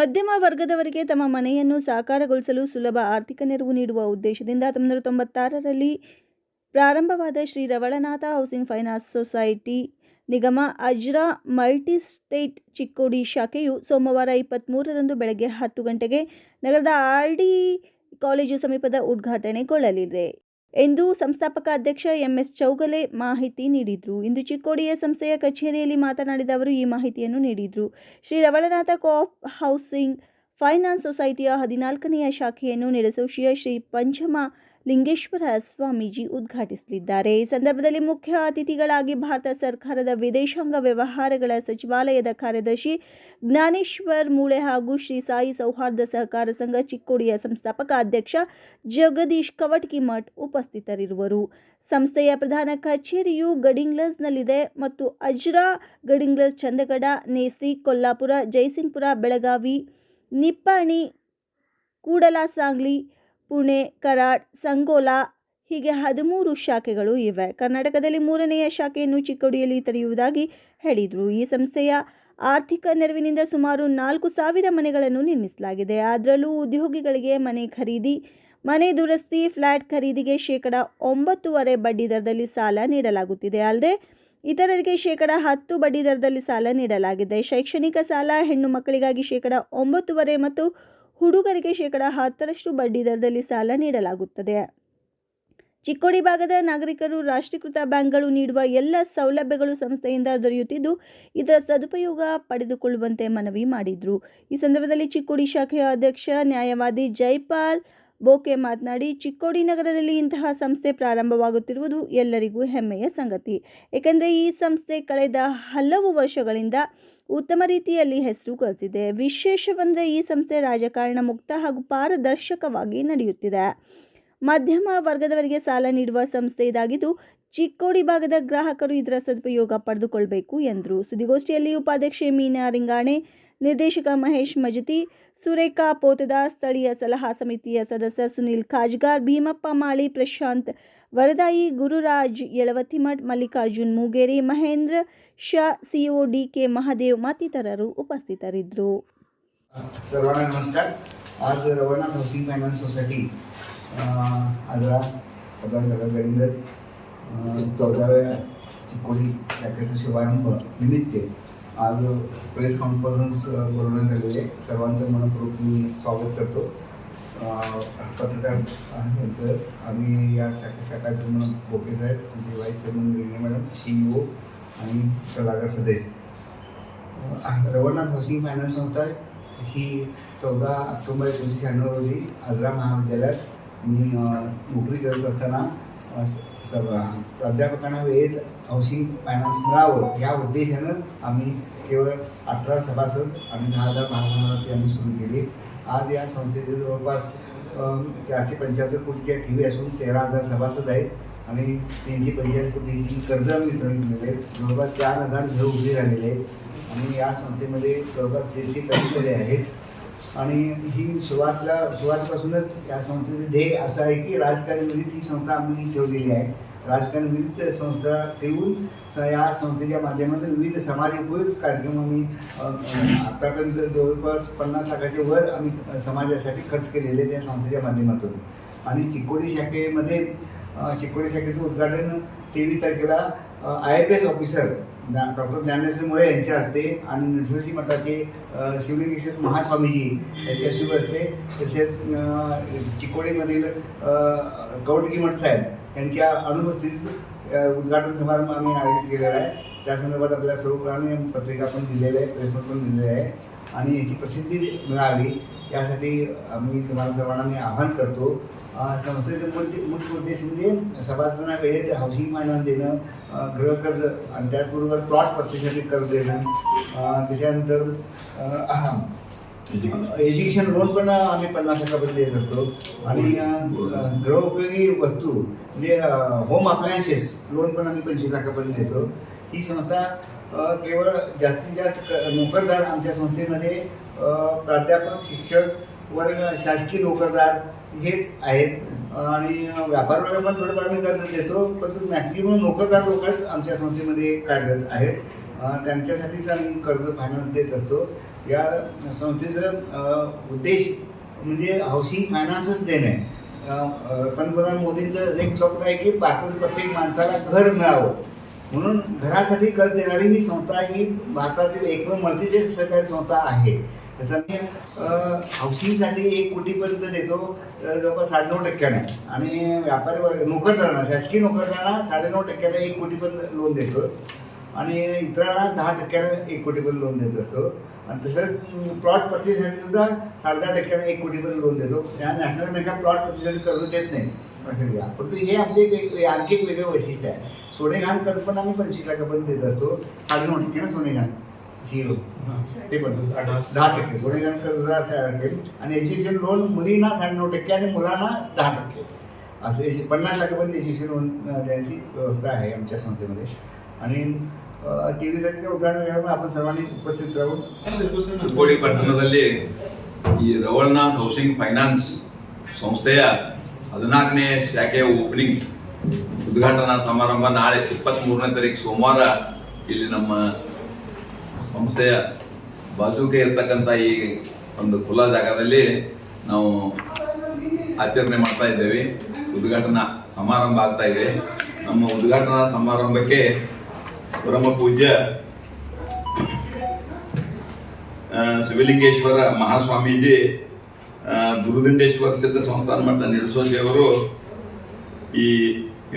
ಮಧ್ಯಮ ವರ್ಗದವರಿಗೆ ತಮ್ಮ ಮನೆಯನ್ನು ಸಾಕಾರಗೊಳಿಸಲು ಸುಲಭ ಆರ್ಥಿಕ ನೆರವು ನೀಡುವ ಉದ್ದೇಶದಿಂದ ಹತ್ತೊಂಬತ್ತು ನೂರ ತೊಂಬತ್ತಾರರಲ್ಲಿ ಪ್ರಾರಂಭವಾದ Shri Ravalnath housing finance society ನಿಗಮ ಅಜ್ರಾ ಮಲ್ಟಿಸ್ಟೇಟ್ ಚಿಕ್ಕೋಡಿ ಶಾಖೆಯು ಸೋಮವಾರ ಇಪ್ಪತ್ತ್ಮೂರರಂದು ಬೆಳಗ್ಗೆ ಹತ್ತು ಗಂಟೆಗೆ ನಗರದ ಆರ್ ಡಿ ಕಾಲೇಜು ಸಮೀಪದ ಉದ್ಘಾಟನೆಗೊಳ್ಳಲಿದೆ. ಎಂದು ಸಂಸ್ಥಾಪಕ ಅಧ್ಯಕ್ಷ ಎಂಎಸ್ ಚೌಗಲೆ ಮಾಹಿತಿ ನೀಡಿದರು. ಇಂದು ಚಿಕ್ಕೋಡಿಯ ಸಂಸ್ಥೆಯ ಕಚೇರಿಯಲ್ಲಿ ಮಾತನಾಡಿದ ಅವರು, ಈ ಮಾಹಿತಿಯನ್ನು ನೀಡಿದರು. Shri Ravalnath co-op housing finance ಸೊಸೈಟಿಯ ಹದಿನಾಲ್ಕನೆಯ ಶಾಖೆಯನ್ನು ನಿಡಸೋಶಿಯ ಶ್ರೀ ಪಂಚಮ ಲಿಂಗೇಶ್ವರ ಸ್ವಾಮೀಜಿ ಉದ್ಘಾಟಿಸಲಿದ್ದಾರೆ. ಈ ಸಂದರ್ಭದಲ್ಲಿ ಮುಖ್ಯ ಅತಿಥಿಗಳಾಗಿ ಭಾರತ ಸರ್ಕಾರದ ವಿದೇಶಾಂಗ ವ್ಯವಹಾರಗಳ ಸಚಿವಾಲಯದ ಕಾರ್ಯದರ್ಶಿ ಜ್ಞಾನೇಶ್ವರ್ ಮೂಳೆ ಹಾಗೂ ಶ್ರೀ ಸಾಯಿ ಸೌಹಾರ್ದ ಸಹಕಾರ ಸಂಘ ಚಿಕ್ಕೋಡಿಯ ಸಂಸ್ಥಾಪಕ ಅಧ್ಯಕ್ಷ ಜಗದೀಶ್ ಕವಟಗಿಮಠ್ ಉಪಸ್ಥಿತರಿರುವರು. ಸಂಸ್ಥೆಯ ಪ್ರಧಾನ ಕಚೇರಿಯು ಗಡಿಂಗ್ಲಸ್ನಲ್ಲಿದೆ ಮತ್ತು ಅಜ್ರಾ, ಗಡಿಂಗ್ಲಸ್, ಚಂದಗಡ ನೇಸಿ ಕೊಲ್ಲಾಪುರ, ಜೈಸಿಂಗ್ಪುರ, ಬೆಳಗಾವಿ, ನಿಪ್ಪಾಣಿ, ಕೂಡಲಸಾಂಗ್ಲಿ ಪುಣೆ ಕರಾಡ್ ಸಂಗೋಲಾ, ಹೀಗೆ ಹದಿಮೂರು ಶಾಖೆಗಳು ಇವೆ. ಕರ್ನಾಟಕದಲ್ಲಿ ಮೂರನೆಯ ಶಾಖೆಯನ್ನು ಚಿಕ್ಕೋಡಿಯಲ್ಲಿ ತೆರೆಯುವುದಾಗಿ ಹೇಳಿದರು. ಈ ಸಂಸ್ಥೆಯ ಆರ್ಥಿಕ ನೆರವಿನಿಂದ ಸುಮಾರು ನಾಲ್ಕು ಸಾವಿರ ಮನೆಗಳನ್ನು ನಿರ್ಮಿಸಲಾಗಿದೆ. ಅದರಲ್ಲೂ ಉದ್ಯೋಗಿಗಳಿಗೆ ಮನೆ ಖರೀದಿ, ಮನೆ ದುರಸ್ತಿ ಫ್ಲ್ಯಾಟ್ ಖರೀದಿಗೆ ಶೇಕಡ ಒಂಬತ್ತುವರೆ ಬಡ್ಡಿ ದರದಲ್ಲಿ ಸಾಲ ನೀಡಲಾಗುತ್ತಿದೆ. ಅಲ್ಲದೆ, ಇತರರಿಗೆ ಶೇಕಡ ಹತ್ತು ಬಡ್ಡಿ ದರದಲ್ಲಿ ಸಾಲ ನೀಡಲಾಗಿದೆ. ಶೈಕ್ಷಣಿಕ ಸಾಲ ಹೆಣ್ಣು ಮಕ್ಕಳಿಗಾಗಿ ಶೇಕಡ ಒಂಬತ್ತುವರೆ ಮತ್ತು ಹುಡುಗರಿಗೆ ಶೇಕಡ ಹತ್ತರಷ್ಟು ಬಡ್ಡಿ ದರದಲ್ಲಿ ಸಾಲ ನೀಡಲಾಗುತ್ತದೆ. ಚಿಕ್ಕೋಡಿ ಭಾಗದ ನಾಗರಿಕರು ರಾಷ್ಟ್ರೀಕೃತ ಬ್ಯಾಂಕ್ಗಳು ನೀಡುವ ಎಲ್ಲ ಸೌಲಭ್ಯಗಳು ಸಂಸ್ಥೆಯಿಂದ ದೊರೆಯುತ್ತಿದ್ದು, ಇದರ ಸದುಪಯೋಗ ಪಡೆದುಕೊಳ್ಳುವಂತೆ ಮನವಿ ಮಾಡಿದರು. ಈ ಸಂದರ್ಭದಲ್ಲಿ ಚಿಕ್ಕೋಡಿ ಶಾಖೆಯ ಅಧ್ಯಕ್ಷ ನ್ಯಾಯವಾದಿ ಜೈಪಾಲ್ ಬೋಕೆ ಮಾತನಾಡಿ, ಚಿಕ್ಕೋಡಿ ನಗರದಲ್ಲಿ ಇಂತಹ ಸಂಸ್ಥೆ ಪ್ರಾರಂಭವಾಗುತ್ತಿರುವುದು ಎಲ್ಲರಿಗೂ ಹೆಮ್ಮೆಯ ಸಂಗತಿ. ಏಕೆಂದರೆ ಈ ಸಂಸ್ಥೆ ಕಳೆದ ಹಲವು ವರ್ಷಗಳಿಂದ ಉತ್ತಮ ರೀತಿಯಲ್ಲಿ ಹೆಸರು ಗಳಿಸಿದೆ ವಿಶೇಷವೆಂದರೆ ಈ ಸಂಸ್ಥೆ ರಾಜಕಾರಣ ಮುಕ್ತ ಹಾಗೂ ಪಾರದರ್ಶಕವಾಗಿ ನಡೆಯುತ್ತಿದೆ. ಮಧ್ಯಮ ವರ್ಗದವರಿಗೆ ಸಾಲ ನೀಡುವ ಸಂಸ್ಥೆ ಇದಾಗಿದ್ದು, ಚಿಕ್ಕೋಡಿ ಭಾಗದ ಗ್ರಾಹಕರು ಇದರ ಸದುಪಯೋಗ ಪಡೆದುಕೊಳ್ಳಬೇಕು ಎಂದರು. ಸುದ್ದಿಗೋಷ್ಠಿಯಲ್ಲಿ ಉಪಾಧ್ಯಕ್ಷೆ ಮೀನಾ ರಿಂಗಾಣೆ ನಿರ್ದೇಶಕ ಮಹೇಶ್ ಮಜತಿ ಸುರೇಖಾ ಪೋತದ ಸ್ಥಳೀಯ ಸಲಹಾ ಸಮಿತಿಯ ಸದಸ್ಯ Sunil Khajgar Bhimappa Mali Prashant Vardayi Gururaj Yalavattimath Mallikarjun Mugeri Mahendra Shah CO D K Mahadev ಮತ್ತಿತರರು ಉಪಸ್ಥಿತರಿದ್ದರು सर्वांना नमस्कार आज Ravalnath housing finance society Ajara पदार्थ गडिंगज चौदाव्या चिकोडी शाखेचा शुभारंभ निमित्त आज प्रेस कॉन्फरन्स बोलवण्यात आलेली आहे. सर्वांचं मनपूर्वक मी स्वागत करतो. अं, पत्रकार यांचं आम्ही या शाखा शाखाचे म्हणून भोके साहेब आमचे vice chairman Ringe madam CEO आणि सल्लागार सदस्य. रवनाथ हाऊसिंग फायनान्स संस्था ही चौदा ऑक्टोबर एकोणीसशे शहाण्णव रोजी आजरा महाविद्यालयात मी नोकरी करत असताना प्राध्यापकांना वेळेत हाऊसिंग फायनान्स मिळावं या उद्देशानं आम्ही केवळ अठरा सभासद आणि दहा हजार महामंडळावरती आम्ही सुरू केली. आज या संस्थेचे जवळपास चारशे पंच्याहत्तर कोटीच्या ठेवी असून तेरा हजार सभासद आहेत आणि तीनशे पंचेचाळीस कोटीची कर्ज वितरण केलेले आहेत जवळपास चार हजार घर उभे झालेले आहेत आणि या संस्थेमध्ये जवळपास तीनशे कर्मचारी आहेत. आणि ही सुरुवातला सुरुवातीपासूनच या संस्थेचे ध्येय असं आहे की राजकारण ही संस्था आम्ही ठेवलेली आहे. राजकारणविरुद्ध संस्था ठेवून या संस्थेच्या माध्यमातून विविध समाज उपयोग कार्यक्रम आम्ही आतापर्यंत जवळपास पन्नास लाखाच्या वर आम्ही समाजासाठी खर्च केलेले त्या संस्थेच्या माध्यमातून. आणि चिकोडी शाखेमध्ये चिकोडी शाखेचं उद्घाटन तेवीस तारखेला I F S officer doctor Dnyaneshwar Mule यांच्या हस्ते आणि नृसिंह मठाचे शिवलिंगेश्वर महास्वामीजी यांच्या शुभ हस्ते तसेच चिकोडीमधील गौडगी मठ साहेब यांच्या अनुपस्थितीत उद्घाटन समारंभ आम्ही आयोजित केलेला आहे. त्या संदर्भात आपल्या सर्वकारांनी पत्रिका पण दिलेल्या आहे प्रेस पण दिलेले आहे आणि याची प्रसिद्धी मिळावी यासाठी आम्ही तुम्हाला सर्वांना मी आवाहन करतो. संस्थेचे मुख्य मुख्य उद्देश म्हणजे सभासदांना वेळेत हाऊसिंग फायनान्स देणं गृहकर्ज आणि त्याचबरोबर प्लॉट पत्तेसाठी कर्ज देणं त्याच्यानंतर एज्युकेशन लोन पण आम्ही पन्नास टक्क्यापर्यंत देत असतो आणि गृहउपयोगी गृहोपयोगी वस्तू म्हणजे होम अप्लायन्सेस लोन पण आम्ही पंचवीस लाखापर्यंत देतो. ही संस्था केवळ जास्तीत जास्त नोकरदार आमच्या संस्थेमध्ये प्राध्यापक शिक्षक वर्ग शासकीय नोकरदार हेच आहेत. आणि व्यापार पण थोडंफार आम्ही कर्ज देतो परंतु मॅक्झिमम नोकरदार लोकच आमच्या संस्थेमध्ये कार्यरत आहेत. त्यांच्यासाठीच आम्ही कर्ज फायनान्स देत असतो. या संस्थेचा उद्देश म्हणजे हाऊसिंग फायनान्सच देणे पंतप्रधान मोदींचं एक स्वप्न आहे की भारतातील प्रत्येक माणसाला घर मिळावं. म्हणून घरासाठी कर्ज देणारी ही संस्था ही भारतातील एकमेव मल्टीजेट सहकारी संस्था आहे. तसं म्हणजे, मी हाऊसिंगसाठी एक कोटीपर्यंत देतो जवळपास साडेनऊ टक्क्याने. आणि व्यापारी वर्ग नोकरदारांना शासकीय नोकरदारांना साडेनऊ टक्क्याने एक कोटीपर्यंत लोन देतो. आणि इतरांना दहा टक्क्याने एक कोटीपर्यंत लोन देत असतो. आणि तसंच प्लॉट परचेससाठी सुद्धा साडे दहा टक्क्याने एक कोटीपर्यंत लोन देतो. त्या नॅशनल बँका प्लॉट परचेससाठी कर्ज देत नाही असं घ्या परंतु हे आमचे एक आणखी एक वेगळं वैशिष्ट्य आहे. सोनेघाण कर्ज पण आम्ही पंचवीस लाखापर्यंत देत असतो. साडेनऊ टक्क्याने सोनेघाण. झिरो ते पण दहा टक्के सोनेघाण कर्ज दहा टक्के आणि एज्युकेशन लोन मुलींना साडेनऊ टक्के आणि मुलांना दहा टक्के असं एजु- पन्नास लाखापर्यंत एज्युकेशन लोन अं, देण्याची व्यवस्था आहे आमच्या संस्थेमध्ये आणि टीव्हीसाठी उदाहरण घ्यावं आपण सर्वांनी उपस्थित राहून ಚಿಕ್ಕೋಡಿ ಪಟ್ಟಣದಲ್ಲಿ ಈ ರವಳ್ನಾಥ್ ಹೌಸಿಂಗ್ ಫೈನಾನ್ಸ್ ಸಂಸ್ಥೆಯ ಹದಿನಾಲ್ಕನೇ ಶಾಖೆಯ ಓಪನಿಂಗ್ ಉದ್ಘಾಟನಾ ಸಮಾರಂಭ ನಾಳೆ ಇಪ್ಪತ್ತ್ ಮೂರನೇ ತಾರೀಕು ಸೋಮವಾರ ಇಲ್ಲಿ ನಮ್ಮ ಸಂಸ್ಥೆಯ ಬಾಜುಕೆ ಇರ್ತಕ್ಕಂಥ ಈ ಒಂದು ಖುಲ್ಲಾ ಜಾಗದಲ್ಲಿ ನಾವು ಆಚರಣೆ ಮಾಡ್ತಾ ಇದ್ದೇವೆ. ಉದ್ಘಾಟನಾ ಸಮಾರಂಭ ಆಗ್ತಾ ಇದೆ. ನಮ್ಮ ಉದ್ಘಾಟನಾ ಸಮಾರಂಭಕ್ಕೆ ಪರಮ ಪೂಜ್ಯ ಶಿವಲಿಂಗೇಶ್ವರ ಮಹಾಸ್ವಾಮೀಜಿ ದುರುದಂಡೇಶ್ವರ ಸಿದ್ಧ ಸಂಸ್ಥಾನ ನಿಲ್ಲಿಸೋಜಿ ಅವರು ಈ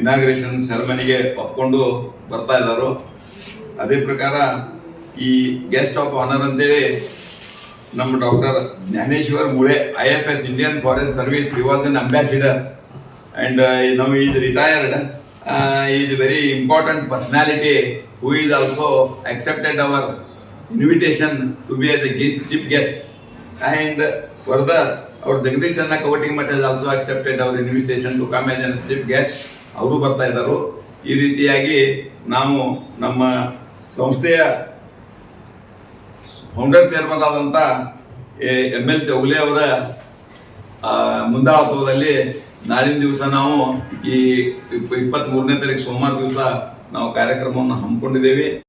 ಇನಾಗ್ರೇಷನ್ ಸೆರೆಮನಿಗೆ ಒಪ್ಕೊಂಡು ಬರ್ತಾ ಇದ್ದಾರೆ. ಅದೇ ಪ್ರಕಾರ ಈ ಗೆಸ್ಟ್ ಆಫ್ ಆನರ್ ಅಂತೇಳಿ ನಮ್ಮ doctor Dnyaneshwar Mule I F S Indian foreign service you was an ambassador and now is retired is very important personality who is also accepted our invitation to be as a guest, chief guest. And further, our Anna Anna Kavating is also accepted our invitation to come as a chief guest. ಅವರು ಬರ್ತಾ ಇದ್ದಾರೆ ಈ ರೀತಿಯಾಗಿ ನಾವು ನಮ್ಮ ಸಂಸ್ಥೆಯ founder chairman ಆದಂತ M L Chaule ಅವರ ಮುಂದಾಳತ್ವದಲ್ಲಿ ನಾಳಿನ ದಿವಸ ನಾವು ಈ ಇಪ್ಪತ್ತ್ ಮೂರನೇ ತಾರೀಕು ಸೋಮವಾರ ದಿವಸ ನಾವು ಕಾರ್ಯಕ್ರಮವನ್ನು ಹಮ್ಮಿಕೊಂಡಿದ್ದೇವೆ.